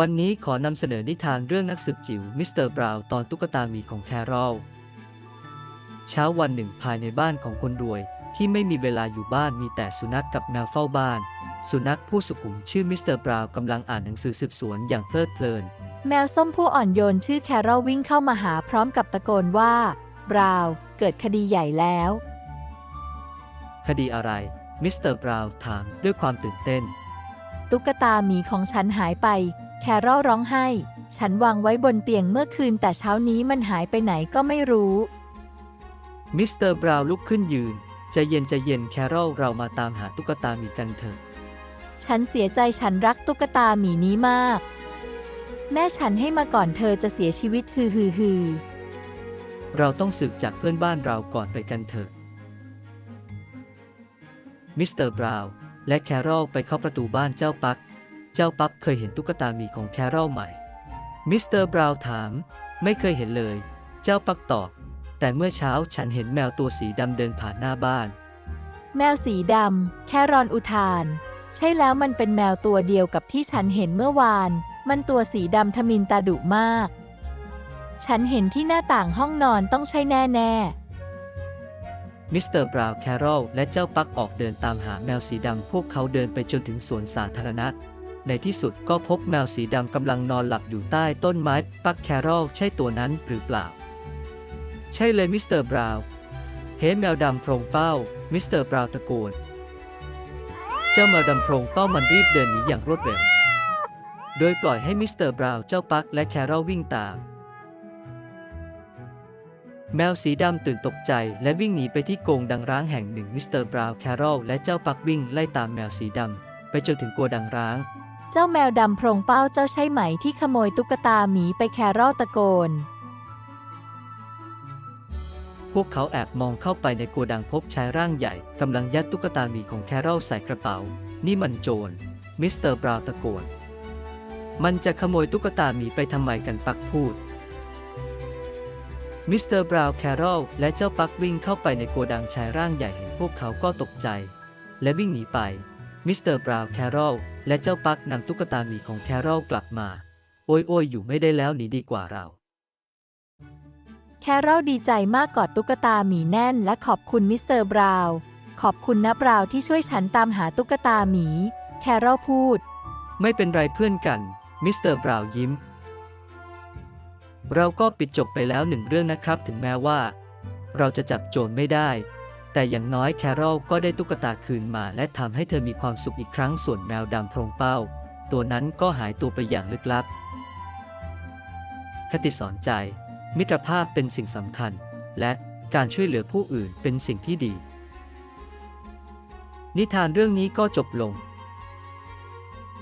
วันนี้ขอนำเสนอนิทานเรื่องนักสืบจิ๋วมิสเตอร์บราวน์ตอนตุ๊กตาหมีของแครอลเช้าวันหนึ่งภายในบ้านของคนรวย ที่ไม่มีเวลาอยู่บ้านมีแต่สุนัขกกับแมวเฝ้าบ้าน สุนัขผู้สุขุมชื่อมิสเตอร์บราวน์กำลังอ่านหนังสือสืบสวนอย่างเพลิดเพลิน แมวส้มผู้อ่อนโยนชื่อแครอลวิ่งเข้ามาหาพร้อมกับตะโกนว่าบราวน์เกิดคดีใหญ่แล้ว คดีอะไร มิสเตอร์บราวน์ถามด้วยความตื่นเต้น ตุ๊กตาหมีของฉันหายไป แครอลร้องไห้ ฉันวางไว้บนเตียงเมื่อคืนแต่เช้านี้มันหายไปไหนก็ไม่รู้ มิสเตอร์บราวน์ลุกขึ้นยืนใจเย็นใจเย็นแครอลเรามาตามหาตุ๊กตาหมีกันเถอะ ฉันเสียใจฉันรักตุ๊กตาหมีนี้มาก แม่ฉันให้มาก่อนเธอจะเสียชีวิตฮือฮือฮือเราต้องสืบจากเพื่อนบ้านเราก่อนไปกันเถอะ มิสเตอร์บราวน์และแครอลไปเข้าประตูบ้านเจ้าปัก เจ้าปักเคยเห็นตุ๊กตาหมีของแครอลไหม มิสเตอร์บราวน์ถาม ไม่เคยเห็นเลย เจ้าปักตอบ แต่เมื่อเช้าฉันเห็นแมวตัวสีดำเดินผ่านหน้าบ้าน แมวสีดำ แครอนอุทาน ใช่แล้วมันเป็นแมวตัวเดียวกับที่ฉันเห็นเมื่อวาน มันตัวสีดำทมินตาดุมาก ฉันเห็นที่หน้าต่างห้องนอนต้องใช่แน่มิสเตอร์บราวน์แครอลและเจ้าปักออกเดินตามหาแมวสีดำพวกเขาเดินไปจนถึงสวนสาธารณะ ในที่สุดก็พบแมวสีดำกำลังนอนหลับอยู่ใต้ต้นไม้ปักแครอลใช่ตัวนั้นหรือเปล่า ใช่เลยมิสเตอร์บราวน์เฮ้แมวดำโพรงเป้า มิสเตอร์บราวน์ตะโกนเจ้าแมวดำโพรงเป้ามันรีบเดินหนีอย่างรวดเร็ว โดยปล่อยให้มิสเตอร์บราวน์เจ้าปักและแครอลวิ่งตาม แมวสีดำตื่นตกใจและวิ่งหนีไปที่โกงดังร้างแห่งหนึ่งมิสเตอร์บราวน์แครอลและเจ้าปักวิ่งไล่ตามแมวสีดำไปจนถึงโกดังร้าง เจ้าแมวดำโพรงเป้าเจ้าใช่ไหมที่ขโมยตุ๊กตาหมีไปแครอลตะโกน พวกเขาแอบมองเข้าไปในโกดังพบชายร่างใหญ่กำลังยัดตุ๊กตาหมีของแครอลใส่กระเป๋า นี่มันโจร มิสเตอร์บราวน์ตะโกน มันจะขโมยตุ๊กตาหมีไปทำไมกันปักพูดมิสเตอร์บราวน์แครอลและเจ้าปักวิ่งเข้าไปในโกดังชายร่างใหญ่เห็นพวกเขาก็ตกใจ และวิ่งหนีไป มิสเตอร์บราวน์แครอลและเจ้าปักนำตุ๊กตาหมีของแครอลกลับมา โอ้ยโอยอยู่ไม่ได้แล้วหนีดีกว่าเรา แครอลดีใจมากกอดตุ๊กตาหมีแน่น และขอบคุณมิสเตอร์บราวน์ขอบคุณนะบราวน์ที่ช่วยฉันตามหาตุ๊กตาหมี แครอลพูด ไม่เป็นไรเพื่อนกัน มิสเตอร์บราวน์ยิ้ม เราก็ปิดจบไปแล้วหนึ่งเรื่องนะครับถึงแม้ว่า เราจะจับโจรไม่ได้ แต่อย่างน้อยแครอลก็ได้ตุ๊กตาคืนมาและทำให้เธอมีความสุขอีกครั้งส่วนแมวดำโพรงเป้า ตัวนั้นก็หายตัวไปอย่างลึกลับ คติสอนใจ มิตรภาพเป็นสิ่งสำคัญ และการช่วยเหลือผู้อื่นเป็นสิ่งที่ดี นิทานเรื่องนี้ก็จบลง